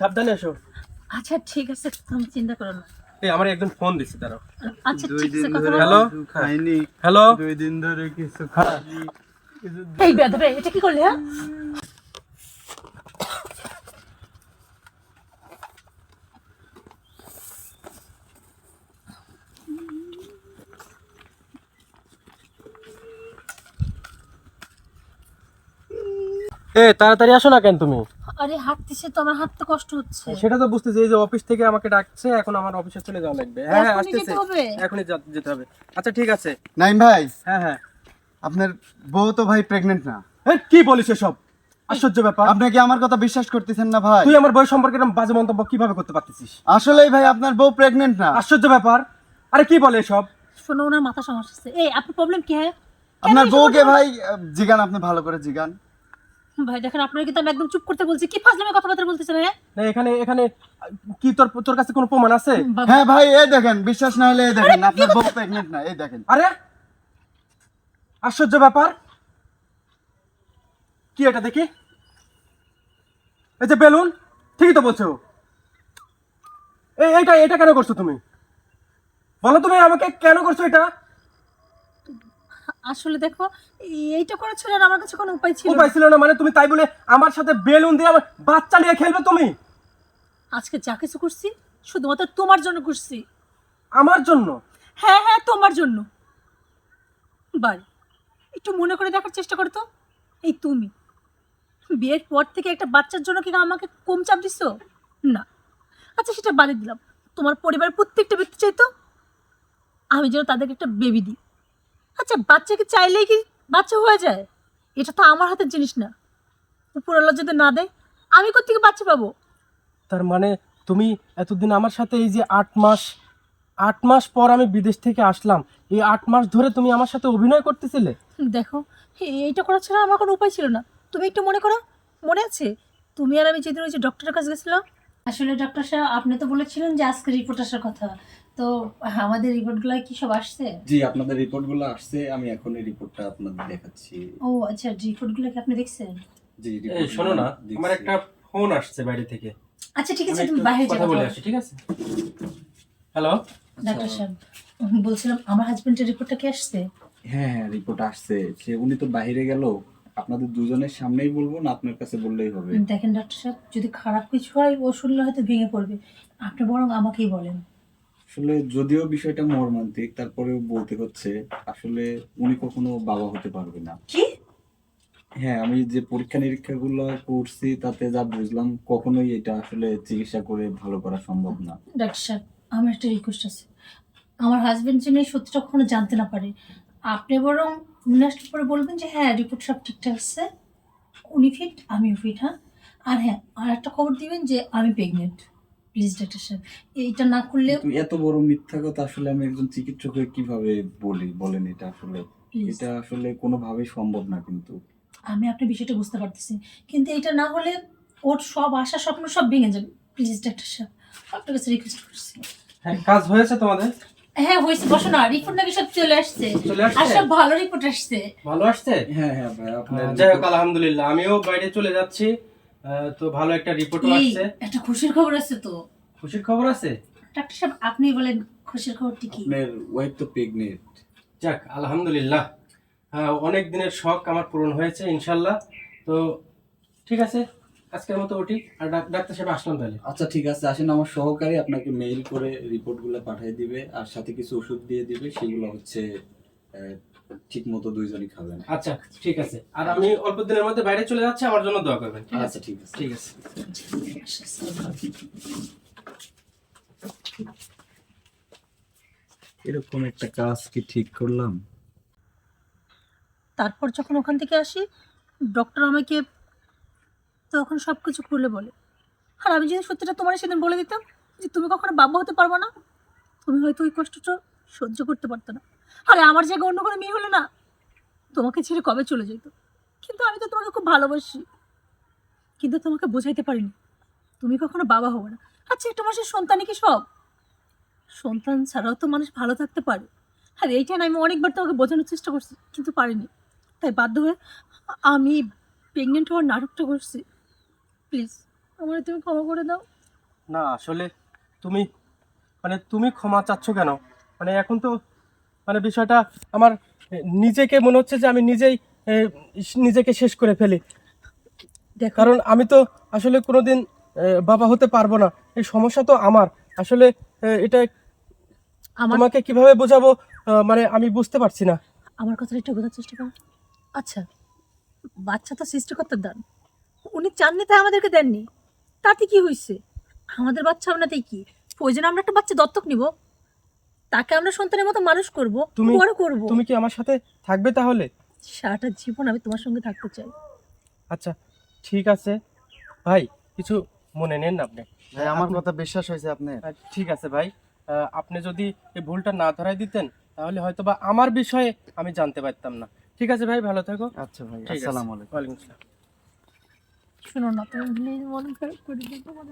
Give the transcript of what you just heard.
সাবধানে এসো। আচ্ছা ঠিক আছে তুমি চিন্তা করো না। এই আমার একজন ফোন দিচ্ছে দাঁড়াও। আচ্ছা ঠিক আছে কথা হ্যালো? কিছু খাইনি। হ্যালো? দুই দিন ধরে কিছু খাইনি। এই বেদবে এটা কি করলে হ্যাঁ? এ তাড়াতাড়ি আসো না কেন তুমি? আরে হাঁটতেছে তো আমার হাঁটতে কষ্ট হচ্ছে। সেটা তো বুঝতেছি এই যে অফিস থেকে আমাকে ডাকছে এখন আমার অফিসে চলে যাওয়া লাগবে। হ্যাঁ হ্যাঁ এখনই আসতেছে। হবে? এখনই যেতে হবে। আচ্ছা ঠিক আছে। নাইম ভাই হ্যাঁ হ্যাঁ। আপনার বউ তো ভাই প্রেগনেন্ট না। কি বলিস এসব? আশ্চর্য ব্যাপার। আপনি কি আমার কথা বিশ্বাস করতেছেন না ভাই? তুই আমার বই সম্পর্কে এরকম বাজে মন্তব্য কীভাবে করতে পারতেছিস? আসলেই ভাই আপনার বউ প্রেগনেন্ট না। আশ্চর্য ব্যাপার। আরে কি বলে এসব? শোনো ওনার মাথা সমস্যা আছে এই আপনার প্রবলেম কি হ্যাঁ? আপনার বউকে ভাই জিগান আপনি ভালো করে জিগান। ভাই দেখেন আপনার কিন্তু আমি একদম চুপ করতে বলছি। কি ফাজলামে কথাবার্তা বলতেছেন হ্যাঁ? না এখানে এখানে কি তোর তোর কাছে কোনো প্রমাণ আছে? হ্যাঁ ভাই এই দেখেন বিশ্বাস না হলে এই দেখেন আপনার বউ প্রেগনেন্ট না এই দেখেন। আরে আশ্চর্য ব্যাপার। কি এটা দেখি? এই যে বেলুন ঠিকই তো বলছো। এই এটা এটা কেন করছ তুমি? বলো তুমি আমাকে কেন করছ এটা? আসলে দেখো এইটা করেছিল আর আমার কাছে কোনো উপায় ছিল। উপায় ছিল না মানে তুমি তাই বলে আমার সাথে বেলুন দিয়ে আমার বাচ্চা নিয়ে খেলবে তুমি? আজকে যা কিছু করছি শুধুমাত্র তোমার জন্য করছি। আমার জন্য? হ্যাঁ হ্যাঁ তোমার জন্য। বাড়ি একটু মনে করে দেখার চেষ্টা করো তো। এই তুমি বিয়ের পর থেকে একটা বাচ্চার জন্য কি আমাকে কম চাপ দিছো? না। আচ্ছা সেটা বাড়ি দিলাম। তোমার পরিবারের প্রত্যেকটা ব্যক্তি চাইতো আমি যেন তাদেরকে একটা বেবি দিই। আচ্ছা বাচ্চাকে চাইলেই কি বাচ্চা হয়ে যায়? এটা তো আমার হাতের জিনিস না। উপরওয়ালা যদি না দেয় আমি কোথেকে বাচ্চা পাবো? তার মানে তুমি এতদিন আমার সাথে এই যে আট মাস আট মাস পর আমি বিদেশ থেকে আসলাম এই আট মাস ধরে তুমি আমার সাথে অভিনয় করতেছিলে? দেখো এইটা করা ছাড়া আমার কোনো উপায় ছিল না। তুমি একটু মনে করো মনে আছে? তুমি আর আমি যেদিন ওই যে ডক্টরের কাছে গেছিলাম। আসলে ডক্টর সাহেব আপনি তো বলেছিলেন যে আজকে রিপোর্ট আসার কথা। তো আমাদের রিপোর্টগুলো কি সব আসছে? জি আপনাদের রিপোর্টগুলো আসছে আমি এখন এই রিপোর্টটা আপনাদের দেখাচ্ছি। ও আচ্ছা রিপোর্টগুলো কি আপনি দেখছেন? জি শোনো না আমার একটা ফোন আসছে বাইরে থেকে। আচ্ছা ঠিক আছে তুমি বাইরে যাব বলে আসি ঠিক আছে? হ্যালো ডাক্তার সাহেব বলছিলাম আমার হাজবেন্ডের রিপোর্টটা কি আসছে? হ্যাঁ হ্যাঁ রিপোর্ট আসছে। সে উনি তো বাইরে গেল আপনাদের দুজনের সামনেই বলব না আপনার কাছে বললেই হবে। দেখেন ডাক্তার সাহেব যদি খারাপ কিছু হয় ও শুনলে হয়তো ভেঙে পড়বে। আপনি বরং আমাকেই বলেন। আসলে যদিও বিষয়টা মর্মান্তিক তারপরেও বলতে হচ্ছে আসলে উনি কখনো বাবা হতে পারবে না। কি? হ্যাঁ আমি যে পরীক্ষা নিরীক্ষাগুলো করছি তাতে যা বুঝলাম কখনোই এটা আসলে চিকিৎসা করে ভালো করা সম্ভব না। ডাক্তার সাহেব আমার একটা রিকোয়েস্ট আছে। আমার হাজবেন্ড যেন এই সত্যিটা কখনো জানতে না পারে। আপনি বরং উনি আসলে পরে বলবেন যে হ্যাঁ রিপোর্ট সব ঠিকঠাক আছে। উনি ফিট আমিও ফিট হ্যাঁ? আর হ্যাঁ আর একটা খবর দিবেন যে আমি প্রেগনেন্ট প্লিজ ডাক্তার সাহেব এইটা না করলে এত বড় মিথ্যা কথা আসলে আমি একজন চিকিৎসক হয়ে কীভাবে বলি বলেন এটা আসলে। প্লিজ এটা আসলে কোনোভাবেই সম্ভব না কিন্তু। আমি আপনার বিষয়টা বুঝতে পারতেছি। কিন্তু এটা না হলে ওর সব আশা স্বপ্ন সব ভেঙে যাবে। প্লিজ ডাক্তার সাহেব আপনার কাছে রিকোয়েস্ট করছি। হ্যাঁ কাজ হয়েছে তোমাদের? হ্যাঁ হয়েছে। বসো না রিপোর্ট নাকি সব চলে আসছে। সব ভালো রিপোর্ট আসছে। ভালো আসছে? হ্যাঁ হ্যাঁ ভাই আপনার যাই হোক আলহামদুলিল্লাহ আমিও বাইরে চলে যাচ্ছি। তো ভালো একটা রিপোর্টও এই আসছে। একটা খুশির খবর আছে তো। খুশির খবর আছে? ডাক্তার সাহেব আপনি বলেন খুশির খবরটি কি? আপনার ওয়াইফ তো প্রেগনেন্ট যাক আলহামদুলিল্লাহ। হ্যাঁ অনেক দিনের শখ আমার পূরণ হয়েছে ইনশাল্লাহ। তো ঠিক আছে আজকের মতো ওটি। আর ডাক্তার সাহেব আসলাম তাহলে। আচ্ছা ঠিক আছে। আসেন আমার সহকারী আপনাকে মেইল করে রিপোর্টগুলো পাঠিয়ে দিবে। আর সাথে কিছু ওষুধ দিয়ে দিবে সেগুলো হচ্ছে ঠিক মতো দুইজনই খাবেন। আচ্ছা ঠিক আছে। আর আমি অল্প দিনের মধ্যে বাইরে চলে যাচ্ছি আমার জন্য দোয়া করবেন। ঠিক আছে? আচ্ছা ঠিক আছে। ঠিক আছে। এরকম একটা কাজ কি ঠিক করলাম? তারপর যখন ওখান থেকে আসি ডক্টর আমাকে তখন সব কিছু খুলে বলে। আর আমি যদি সত্যিটা তোমার সেদিন বলে দিতাম যে তুমি কখনো বাবা হতে পারবে না তুমি হয়তো ওই কষ্টটা সহ্য করতে পারতো না। আরে, আমার জায়গায় অন্য কোনো মেয়ে হলে না তোমাকে ছেড়ে কবে চলে যেত? কিন্তু আমি তো তোমাকে খুব ভালোবাসি। কিন্তু তোমাকে বোঝাইতে পারিনি। তুমি কখনো বাবা হবে না। আচ্ছা একটা মাসের সন্তানই কি সব? সন্তান ছাড়াও তো মানুষ ভালো থাকতে পারে। আর এইটা আমি অনেকবার তোমাকে বোঝানোর চেষ্টা করছি, কিন্তু পারিনি। তাই বাধ্য হয়ে আমি প্রেগনেন্ট হওয়ার নাটকটা করছি। প্লিজ আমার তুমি ক্ষমা করে দাও। না, আসলে তুমি মানে তুমি ক্ষমা চাচ্ছ কেন? মানে এখন তো মানে বিষয়টা আমার নিজেকে মনে হচ্ছে যে আমি নিজেই নিজেকে শেষ করে ফেলি। দেখো। কারণ আমি তো আসলে কোনোদিন বাবা হতে পারব না। এই সমস্যা তো আমার। আসলে এটা আমার তোমাকে কীভাবে বোঝাবো? মানে আমি বুঝতে পারছি না। আমার কথাটা একটু বোঝার চেষ্টা করো। আচ্ছা বাচ্চা তো সৃষ্টিকর্তার দান। উনি চাননি তাই আমাদেরকে দেননি। তাতে কি হয়েছে আমাদের বাচ্চা আপনাতেই কি? প্রয়োজন আমরা একটা বাচ্চা দত্তক নিব। তাকে আমরা সন্তানের মতো মানুষ করব তুমি- বড় করব। তুমি কি আমার সাথে থাকবে তাহলে? সারাটা জীবন আমি তোমার সঙ্গে থাকতে চাই। আচ্ছা ঠিক আছে। ভাই কিছু মনে নেন না আপনি? ভাই আমার কথা বিশ্বাস হয়েছে আপনি আহ, ঠিক আছে ভাই। আপনি যদি এই ভুলটা না ধরাই দিতেন তাহলে হয়তো বা আমার বিষয়ে আমি জানতে পারতাম না। ঠিক আছে ভাই ভালো থাকো। আচ্ছা ভাই। আসসালামু আলাইকুম। ওয়ালাইকুম আসসালাম। শোনো না তুমি মন খারাপ করে তোমার